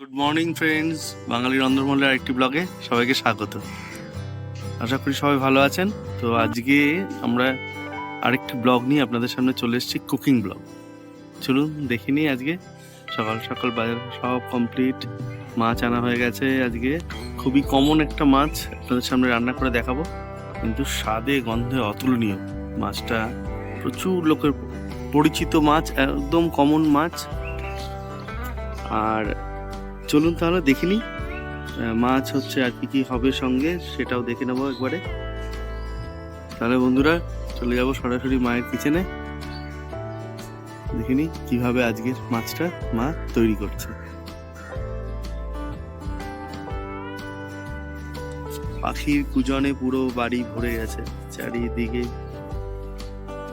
Good morning friends বাঙালি রন্ধনমহলের আরেকটি ব্লগে সবাইকে স্বাগত। আশা করি সবাই ভালো আছেন। তো আজকে আমরা আরেকটি ব্লগ নিয়ে আপনাদের সামনে চলে এসেছি, কুকিং ব্লগ। চলুন দেখে নিই আজকে। সকাল সকাল বাজার সব কমপ্লিট মাছ আনা হয়ে গেছে আজকে। খুবই কমন একটা মাছ। আপনাদের সামনে রান্না করে দেখাবো। কিন্তু স্বাদে, গন্ধে অতুলনীয় মাছটা। প্রচুর লোকের পরিচিত মাছ, একদম কমন মাছ। আর চলুন তাহলে দেখে আহ, মাছ হচ্ছে আর কি কি হবে সঙ্গে সেটাও দেখে নেব একবারে। তাহলে বন্ধুরা চলে যাব সরাসরি মায়ের কিচেনে। দেখে নিই কীভাবে আজকের মাছটা মা তৈরি করছে। পাখির কুজনে পুরো বাড়ি ভরে গেছে চারিদিকে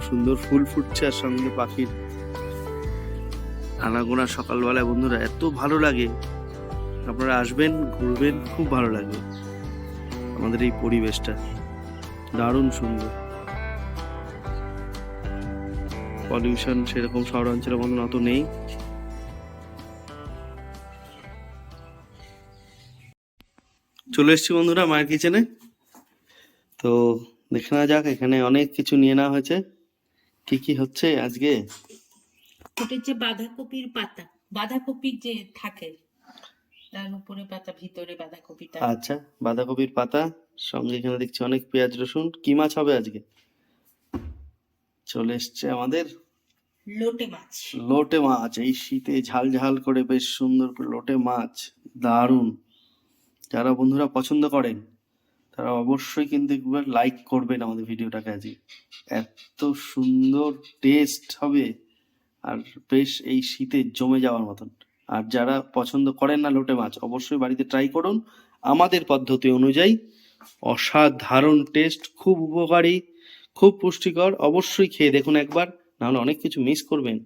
সুন্দর ফুল ফুটছে আর সঙ্গে পাখির আনাগোনা সকালবেলায়। বন্ধুরা এত ভালো লাগে। আপনারা আসবেন, ঘুরবেন, খুব ভালো লাগবে। আমাদের এই পরিবেশটা দারুণ সুন্দর। পলিউশন সেরকম শহরাঞ্চলের মতন অত নেই। চলে এসছি বন্ধুরা মায়ের কিচেনে তো দেখে নেওয়া যাক, এখানে অনেক কিছু নিয়ে নেওয়া হয়েছে। কি কি হচ্ছে আজকে? ওটা যে বাঁধাকপির পাতা। বাঁধাকপির যে থাকে। তার উপরে পাতা ভিতরে বাঁধাকপিটা। আচ্ছা বাঁধাকপির পাতা সঙ্গে এখানে দেখছি অনেক পেঁয়াজ রসুন। কি মাছ হবে আজকে? চলে এসছে আমাদের লোটে মাছ। লোটে মাছ। এই শীতে ঝাল ঝাল করে বেশ সুন্দর করে লোটে মাছ। দারুণ। যারা বন্ধুরা পছন্দ করেন তারা অবশ্যই কিন্তু একবার লাইক করবেন আমাদের ভিডিওটাকে আজকে। এত সুন্দর টেস্ট হবে। আর বেশ এই শীতে জমে যাওয়ার মতন। আর যারা পছন্দ করেন না লোটে মাছ অবশ্যই বাড়িতে ট্রাই করুন। আমাদের পদ্ধতি অনুযায়ী অসাধারণ টেস্ট খুব উপকারী খুব পুষ্টিকর অবশ্যই খেয়ে দেখুন একবার নাহলে অনেক কিছু মিস করবেন।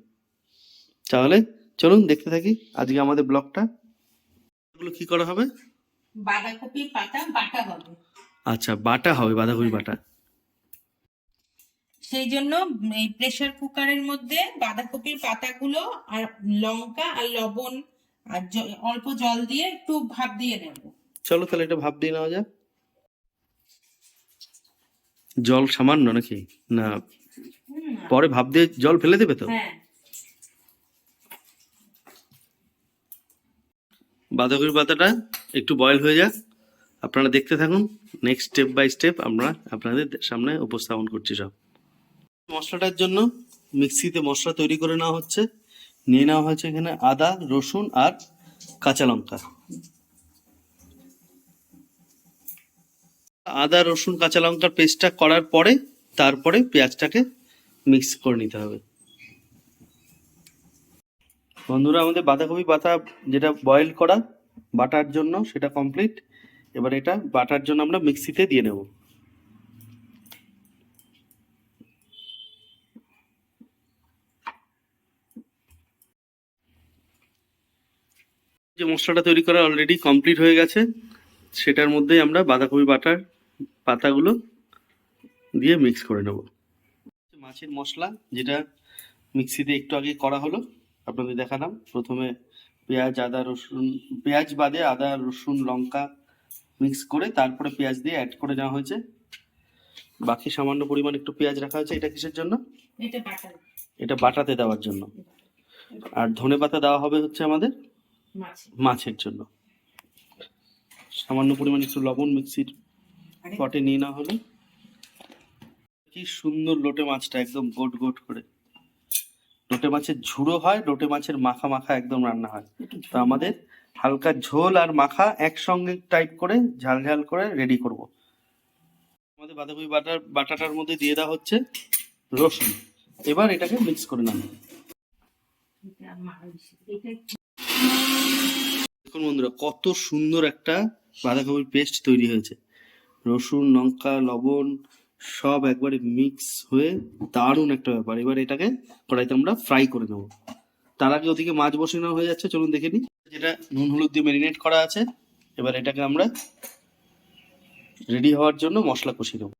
তাহলে চলুন দেখতে থাকি আজকে আমাদের ব্লগটা। এগুলো কি করা হবে? বাঁধাকপি পাতা বাটা হবে। আচ্ছা বাটা হবে বাঁধাকপি বাটা। সেই জন্য এই প্রেসার কুকারের মধ্যে বাঁধাকপির পাতাগুলো আর লঙ্কা আর লবণ আর অল্প জল দিয়ে একটু ভাপ দিয়ে নেব। চলো তাহলে এটা ভাব দিয়ে নেওয়া যাক। জল সামান্য নাকি? না পরে ভাব দিয়ে জল ফেলে দেবে তো? হ্যাঁ। বাঁধাকপির পাতাটা একটু বয়েল হয়ে যাক। আপনারা দেখতে থাকুন। নেক্সট স্টেপ বাই স্টেপ আমরা আপনাদের সামনে উপস্থাপন করছি সব। মশলাটার জন্য মিক্সিতে মশলা তৈরি করে নেওয়া হচ্ছে। নিয়ে নেওয়া হয়েছে এখানে আদা, রসুন আর কাঁচা লঙ্কা। আদা, রসুন, কাঁচা লঙ্কার পেস্টটা করার পরে তারপরে পেঁয়াজটাকে মিক্স করে নিতে হবে। বন্ধুরা, আমাদের বাঁধাকপি পাতা যেটা বয়েল করা বাটার জন্য সেটা কমপ্লিট এবার এটা বাটার জন্য আমরা মিক্সিতে দিয়ে নেব। যে মশলাটা তৈরি করা অলরেডি কমপ্লিট হয়ে গেছে সেটার মধ্যে আমরা বাঁধাকপি বাটার পাতাগুলো দিয়ে মিক্স করে নেব। মাছের মশলা যেটা মিক্সিতে একটু আগে করা হলো আপনাদের দেখালাম। প্রথমে পেঁয়াজ আদা রসুন পেঁয়াজ বাদে আদা রসুন লঙ্কা মিক্স করে তারপরে পেঁয়াজ দিয়ে অ্যাড করে নেওয়া হয়েছে। বাকি সামান্য পরিমাণ একটু পেঁয়াজ রাখা হয়েছে এটা কিসের জন্য? এটা বাটাতে দেওয়ার জন্য। আর ধনে পাতা দেওয়া হবে হচ্ছে আমাদের মাছের। জন্য। সামান্য পরিমাণ একটু লবণ মিক্সির পটে নিয়ে না হলে কি সুন্দর লোটে মাছটা একদম গোট গোট করে। লোটে মাছের ঝুড়ো হয় লোটে মাছের মাখা মাখা একদম রান্না হয়। তো আমাদের হালকা ঝোল আর মাখা একসঙ্গে টাইপ করে ঝাল ঝাল করে রেডি করব। আমাদের বাঁধাকপি বাটার বাটাটার মধ্যে দিয়ে দেওয়া হচ্ছে রসুন। এবার এটাকে মিক্স করে নেব এটা মাছ, এটা একটু দেখুন বন্ধুরা, কত সুন্দর একটা বাঁধাকপির পেস্ট তৈরি হয়েছে। রসুন, লঙ্কা, লবণ, সব একবারে মিক্স হয়ে দারুণ একটা ব্যাপার। এবার এটাকে কড়াইতে আমরা ফ্রাই করে নেব। তার আগে ওদিকে মাছ বসানো হয়ে যাচ্ছে, চলুন দেখে নিই। যেটা নুন, হলুদ দিয়ে ম্যারিনেট করা আছে, এবার এটাকে আমরা রেডি হওয়ার জন্য মশলা কষিয়ে নেব।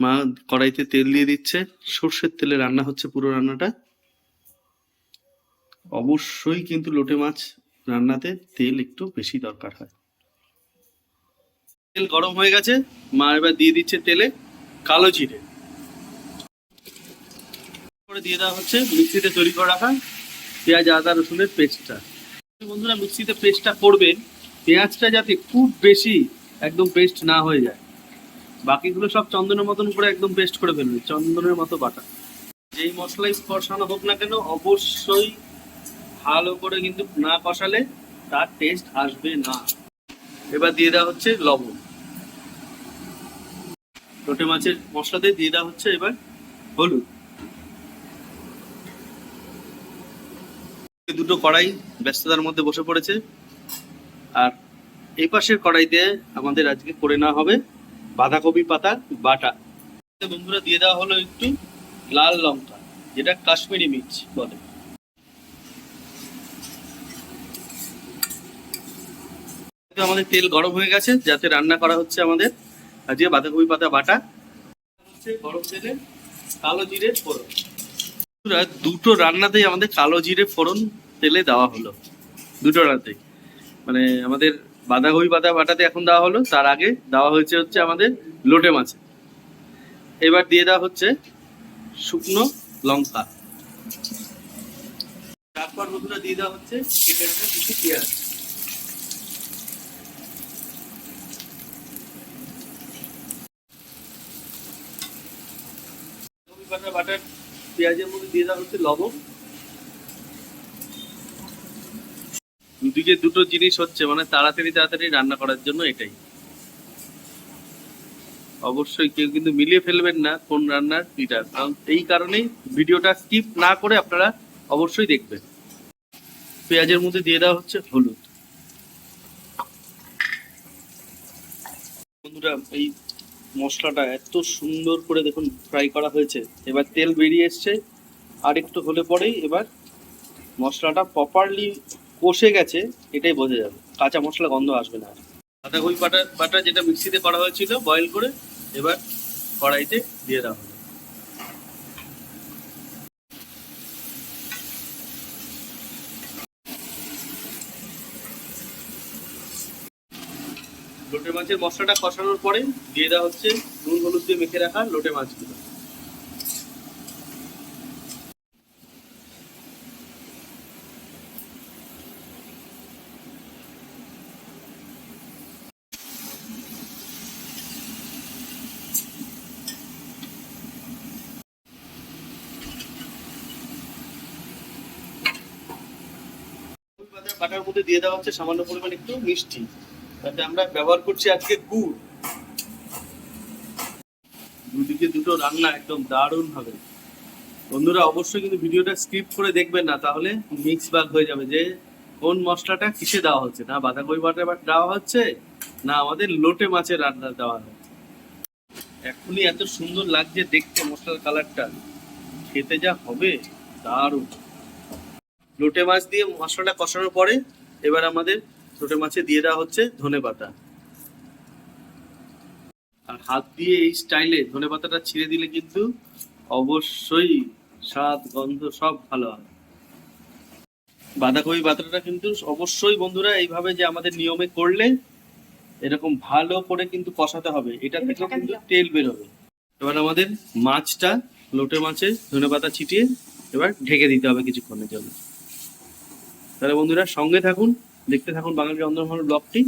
মা কড়াইতে তেল দিয়ে দিচ্ছে, সর্ষের তেলে রান্না হচ্ছে পুরো রান্নাটা। অবশ্যই কিন্তু লোটে মাছ রান্নাতে তেল একটু বেশি দরকার হয়। তেল গরম হয়ে গেছে, মা এবার দিয়ে দিচ্ছে তেলে কালো জিরে। করে দিয়ে দেওয়া হচ্ছে, মিক্সিতে তৈরি করে রাখা পেঁয়াজ, আদা, রসুনের পেস্টটা। বন্ধুরা, মিক্সিতে পেস্টটা করবেন, পেঁয়াজটা যাতে খুব বেশি একদম পেস্ট না হয়ে যায়। বাকিগুলো সব চন্দনের মতন করে একদম পেস্ট করে ফেলবে চন্দনের মতো বাটা। যেই মশলাই কষানো হোক না কেন, অবশ্যই ভালো করে কিন্তু না কষালে তার টেস্ট আসবে না। এবার দিয়ে দেওয়া হচ্ছে লবণ। লোটে মাছের মশলাতে দিয়ে দেওয়া হচ্ছে এবার হলুদ। দুটো কড়াই ব্যস্ততার মধ্যে বসে পড়েছে। আর এই পাশের কড়াইতে আমাদের আজকে করে নেওয়া হবে বাঁধাকপি পাতা বাটা। বন্ধুরা, দিয়ে দেওয়া হলো একটু লাল লঙ্কা, যেটা কাশ্মীরি মির্চ বলে। আমাদের তেল গরম হয়ে গেছে, যাতে রান্না করা হচ্ছে আমাদের আজকে বাঁধাকপি পাতা বাটা, হচ্ছে গরম তেলে কালো জিরে ফোড়ন। দুটো রান্নাতেই আমাদের কালো জিরে ফোড়ন তেলে দেওয়া হলো। দুটো রান্নাতেই। মানে আমাদের বাঁধাকপি পাতা বাটাতে এখন দেওয়া হলো, তার আগে দেওয়া হয়েছে হচ্ছে আমাদের লোটে মাছে। এবার দিয়ে দেওয়া হচ্ছে শুকনো লঙ্কা। তারপর বন্ধুরা দিয়ে দেওয়া হচ্ছে কিছু পেঁয়াজ বাঁধাকপি পাতা বাটার পেঁয়াজের মধ্যে দিয়ে দেওয়া হচ্ছে লবণ। দুদিকে দুটো জিনিস হচ্ছে মানে তাড়াতাড়ি তাড়াতাড়ি রান্না করার জন্য এটাই। অবশ্যই কেউ কিন্তু মিলিয়ে ফেলবেন না কোন রান্নার এটা। কারণ এই কারণেই ভিডিওটা স্কিপ না করে আপনারা অবশ্যই দেখবেন। পেঁয়াজের মধ্যে দিয়ে দেওয়া হচ্ছে হলুদ। বন্ধুরা, এই মশলাটা এত সুন্দর করে দেখুন ফ্রাই করা হয়েছে। এবার তেল বেরিয়ে এসছে। আর একটু হলে পরেই এবার মশলাটা প্রপারলি কষে গেছে, এটাই বোঝা যাবে। কাঁচা মশলা গন্ধ আসবে না। বাঁধাকপি বাটা বাটা যেটা মিক্সিতে করা হয়েছিল বয়েল করে এবার কড়াইতে দিয়ে দেওয়া লোটে মাছের মশলাটা কষানোর পরে দিয়ে দেওয়া হচ্ছে নুন, হলুদ দিয়ে মেখে রাখা লোটে মাছগুলো। বাটার মধ্যে দিয়ে দেওয়া হচ্ছে সামান্য পরিমাণ একটু মিষ্টি। তাতে আমরা ব্যবহার করছি আজকে গুড়। দুদিকে দুটো রান্না একদম দারুণ হবে বন্ধুরা, অবশ্যই কিন্তু ভিডিওটা স্কিপ করে দেখবেন না, তাহলে মিক্স বাগ হয়ে যাবে যে কোন মশলাটা কিসে দেওয়া হচ্ছে। না বাঁধাকপি বাটা দেওয়া হচ্ছে, না আমাদের লোটে মাছের রান্না দেওয়া হচ্ছে। এখনই এত সুন্দর লাগছে দেখতে মশলার কালারটা। খেতে যা হবে, দারুণ। লোটে মাছ দিয়ে মশলাটা কষানোর পরে এবার আমাদের লোটে মাছে দিয়ে দেওয়া হচ্ছে ধনে পাতা। আর হাত দিয়ে এই স্টাইলে ধনে পাতাটা ছিঁড়ে দিলে কিন্তু অবশ্যই স্বাদ গন্ধ সব ভালো হয়। বাঁধাকপি পাতাটা কিন্তু অবশ্যই বন্ধুরা এইভাবে যে আমাদের নিয়মে করলে এরকম ভালো করে কিন্তু কষাতে হবে। এটা থেকে কিন্তু তেল বেরোবে এবার আমাদের মাছটা লোটে মাছে ধনে পাতা ছিটিয়ে এবার ঢেকে দিতে হবে কিছুক্ষণের জন্য। তাহলে বন্ধুরা সঙ্গে থাকুন। দেখতে থাকুন বাঙালি রন্ধনমহল ব্লগটি।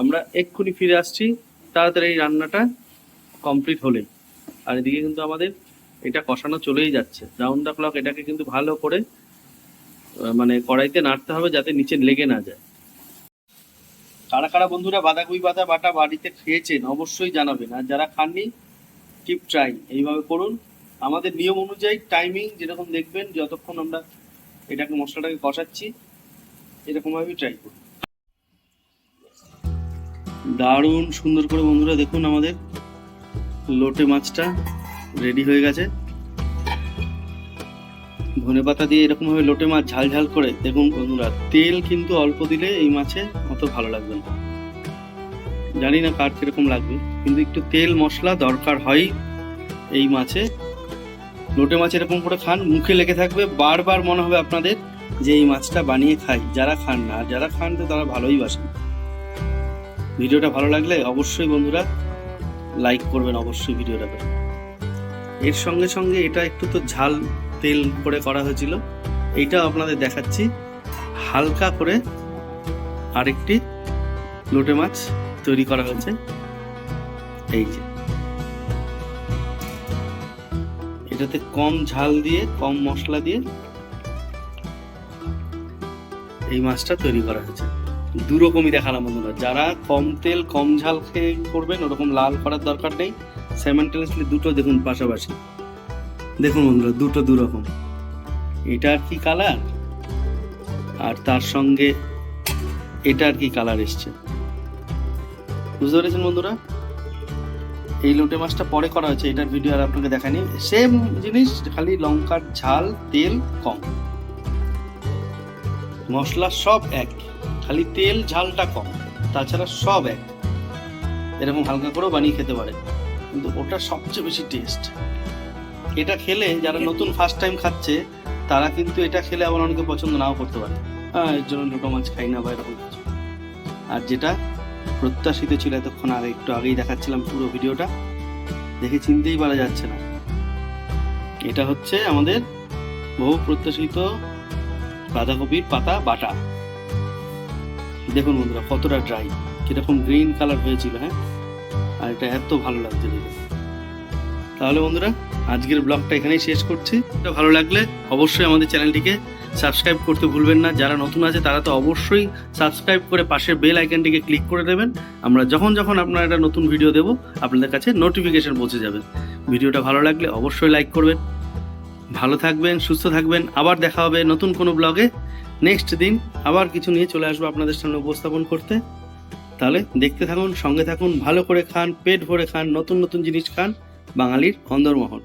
আমরা এক্ষুনি ফিরে আসছি। তাড়াতাড়ি এই রান্নাটা কমপ্লিট হলে। আর এদিকে কিন্তু আমাদের এটা কষানো চলেই যাচ্ছে। রাউন্ড দ্য ক্লক এটাকে কিন্তু ভালো করে মানে কড়াইতে নাড়তে হবে যাতে নিচে লেগে না যায়। কারা কারা বন্ধুরা বাঁধাকপি পাতা বাটা বাড়িতে খেয়েছেন অবশ্যই জানাবেন। আর যারা খাননি কিপ ট্রাই এইভাবে করুন। আমাদের নিয়ম অনুযায়ী টাইমিং যেরকম দেখবেন, যতক্ষণ আমরা এটাকে মশলাটাকে কষাচ্ছি এরকম ভাবে ট্রাই করুন। দারুণ সুন্দর করে বন্ধুরা দেখুন আমাদের লোটে মাছটা রেডি হয়ে গেছে। ধনে পাতা দিয়ে এরকম ভাবে লোটে মাছ ঝাল ঝাল করে দেখুন বন্ধুরা, তেল কিন্তু অল্প দিলে এই মাছে অত ভালো লাগবে না। জানি না কার কীরকম লাগবে, কিন্তু একটু তেল মশলা দরকার হয় এই মাছে। লোটে মাছ এরকম করে খান, মুখে লেগে থাকবে, বারবার মনে হবে আপনাদের যে এই মাছটা বানিয়ে খাই, যারা খান না আর যারা খান তো তারা ভালোই বাসেন ভিডিওটা ভালো লাগলে অবশ্যই বন্ধুরা লাইক করবেন, অবশ্যই ভিডিওটাকে এর সঙ্গে সঙ্গে এটা একটু তো ঝাল তেল করে করা হয়েছিল এইটা আপনাদের দেখাচ্ছি। হালকা করে আরেকটি লোটে মাছ তৈরি করা হয়েছে। এই যে। এটাতে কম ঝাল দিয়ে, কম মশলা দিয়ে এই মাছটা তৈরি করা হয়েছে। দু রকমই দেখালাম বন্ধুরা। যারা কম তেল, কম ঝাল খেয়ে করবেন, ওরকম লাল করার দরকার নেই। স্যামেন্টালিসলি দুটো দেখুন পাশাপাশি। দেখুন বন্ধুরা, দুটো দু রকম এটা আর কি কালার আর তার সঙ্গে এটা আর কি কালার এসছে? বুঝতে পেরেছেন বন্ধুরা? এই লোটে মাছটা পরে করা হয়েছে, এটার ভিডিও আর আপনাকে দেখানি সেম জিনিস, খালি লঙ্কার ঝাল, তেল, কম। মশলা সব এক, খালি তেল ঝালটা কম, তাছাড়া সব এক। এরকম হালকা করেও বানিয়ে খেতে পারে, কিন্তু ওটা সবচেয়ে বেশি টেস্ট এটা খেলে যারা নতুন ফার্স্ট টাইম খাচ্ছে, তারা কিন্তু এটা খেলে আবার অনেকে পছন্দ নাও করতে পারে। হ্যাঁ এর জন্য দুটো মাছ খাই না বা এরকম কিছু। আর যেটা প্রত্যাশিত ছিল এতক্ষণ আগে একটু আগেই দেখাচ্ছিলাম পুরো ভিডিওটা, দেখে চিনতেই পারা যাচ্ছে না। এটা হচ্ছে আমাদের বহু প্রত্যাশিত বাঁধাকপির পাতা, বাটা। দেখুন বন্ধুরা, কতটা ড্রাই কীরকম গ্রিন কালার হয়েছিল হ্যাঁ? আর এটা এত ভালো লাগছে তাহলে বন্ধুরা, আজকের ব্লগটা এখানেই শেষ করছি। এটা ভালো লাগলে অবশ্যই আমাদের চ্যানেলটিকে সাবস্ক্রাইব করতে ভুলবেন না। যারা নতুন আছে, তারা তো অবশ্যই সাবস্ক্রাইব করে পাশের বেল আইকনটিকে ক্লিক করে দেবেন। আমরা যখন যখন আপনারা একটা নতুন ভিডিও দেবো, আপনাদের কাছে নোটিফিকেশন পৌঁছে যাবে। ভিডিওটা ভালো লাগলে অবশ্যই লাইক করবেন। ভালো থাকবেন, সুস্থ থাকবেন। আবার দেখা হবে নতুন কোনো ব্লগে। নেক্সট দিন আবার কিছু নিয়ে চলে আসব আপনাদের সামনে উপস্থাপন করতে। তাহলে দেখতে থাকুন, সঙ্গে থাকুন, ভালো করে খান, পেট ভরে খান, নতুন নতুন জিনিস খান। বাঙালির অন্দরমহল